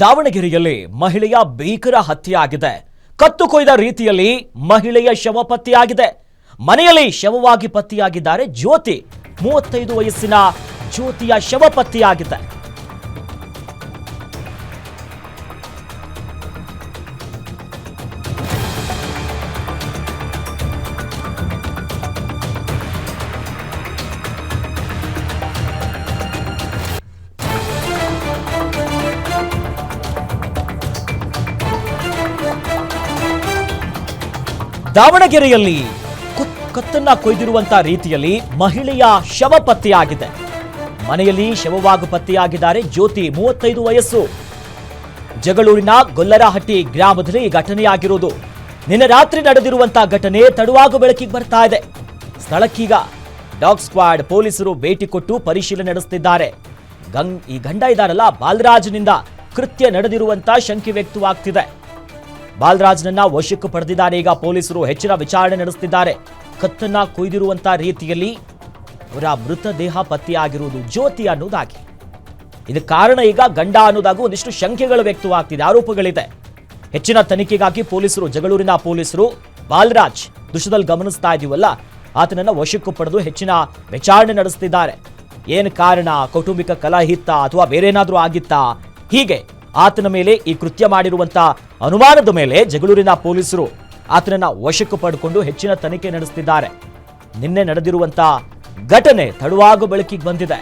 ದಾವಣಗೆರೆಯಲ್ಲಿ ಮಹಿಳೆಯ ಭೀಕರ ಹತ್ಯೆಯಾಗಿದೆ. ಕತ್ತು ಕೊಯ್ದ ರೀತಿಯಲ್ಲಿ ಮಹಿಳೆಯ ಶವ ಪತ್ತೆಯಾಗಿದೆ. ಮನೆಯಲ್ಲಿ ಶವವಾಗಿ ಪತ್ತೆಯಾಗಿದ್ದಾರೆ ಜ್ಯೋತಿ. ಮೂವತ್ತೈದು ವಯಸ್ಸಿನ ಜ್ಯೋತಿಯ ಶವ ಪತ್ತೆಯಾಗಿದೆ. ದಾವಣಗೆರೆಯಲ್ಲಿ ಕುತ್- ಕತ್ತನ್ನ ಕೊಯ್ದಿರುವಂತ ರೀತಿಯಲ್ಲಿ ಮಹಿಳೆಯ ಶವ ಪತ್ತೆಯಾಗಿದೆ. ಮನೆಯಲ್ಲಿ ಶವವಾಗಿ ಪತ್ತೆಯಾಗಿದ್ದಾರೆ. ಜ್ಯೋತಿ ಮೂವತ್ತೈದು ವಯಸ್ಸು. ಜಗಳೂರಿನ ಗೊಲ್ಲರಹಟ್ಟಿ ಗ್ರಾಮದಲ್ಲಿ ಈ ಘಟನೆಯಾಗಿರುವುದು. ನಿನ್ನೆ ರಾತ್ರಿ ನಡೆದಿರುವಂತಹ ಘಟನೆ ತಡವಾಗು ಬೆಳಕಿಗೆ ಬರ್ತಾ ಇದೆ. ಸ್ಥಳಕ್ಕೀಗ ಡಾಗ್ ಸ್ಕ್ವಾಡ್ ಪೊಲೀಸರು ಭೇಟಿ ಕೊಟ್ಟು ಪರಿಶೀಲನೆ ನಡೆಸುತ್ತಿದ್ದಾರೆ. ಗಂಗ್ ಈ ಗಂಡ ಇದ್ದಾರಲ್ಲ, ಬಾಲರಾಜ್ನಿಂದ ಕೃತ್ಯ ನಡೆದಿರುವಂತ ಶಂಕೆ ವ್ಯಕ್ತವಾಗ್ತಿದೆ. ಬಾಲರಾಜ್ನನ್ನ ವಶಕ್ಕೆ ಪಡೆದಿದ್ದಾರೆ ಈಗ ಪೊಲೀಸರು ಹೆಚ್ಚಿನ ವಿಚಾರಣೆ ನಡೆಸುತ್ತಿದ್ದಾರೆ. ಕತ್ತನ್ನ ಕೊಯ್ದಿರುವಂತಹ ರೀತಿಯಲ್ಲಿ ಅವರ ಮೃತದೇಹ ಪತ್ತೆಯಾಗಿರುವುದು ಜ್ಯೋತಿ ಅನ್ನೋದಾಗಿ. ಇದಕ್ಕೆ ಕಾರಣ ಈಗ ಗಂಡ ಅನ್ನೋದಾಗೂ ಒಂದಿಷ್ಟು ಶಂಕೆಗಳು ವ್ಯಕ್ತವಾಗ್ತಿದೆ. ಆರೋಪಗಳಿದೆ. ಹೆಚ್ಚಿನ ತನಿಖೆಗಾಗಿ ಪೊಲೀಸರು, ಜಗಳೂರಿನ ಪೊಲೀಸರು, ಬಾಲರಾಜ್ ದೃಶ್ಯದಲ್ಲಿ ಗಮನಿಸ್ತಾ ಇದೀವಲ್ಲ. ಆತನನ್ನ ವಶಕ್ಕೆ ಪಡೆದು ಹೆಚ್ಚಿನ ವಿಚಾರಣೆ ನಡೆಸುತ್ತಿದ್ದಾರೆ. ಏನು ಕಾರಣ? ಕೌಟುಂಬಿಕ ಕಲಹಿತ್ತ ಅಥವಾ ಬೇರೇನಾದರೂ ಆಗಿತ್ತಾ? ಹೀಗೆ ಆತನ ಮೇಲೆ ಈ ಕೃತ್ಯ ಮಾಡಿರುವಂತ ಅನುಮಾನದ ಮೇಲೆ ಜಗಳೂರಿನ ಪೊಲೀಸರು ಆತನನ್ನ ವಶಕ್ಕೆ ಪಡ್ಕೊಂಡು ಹೆಚ್ಚಿನ ತನಿಖೆ ನಡೆಸುತ್ತಿದ್ದಾರೆ ನಿನ್ನೆ ನಡೆದಿರುವಂತ ಘಟನೆ ತಡವಾಗು ಬೆಳಕಿಗೆ ಬಂದಿದೆ.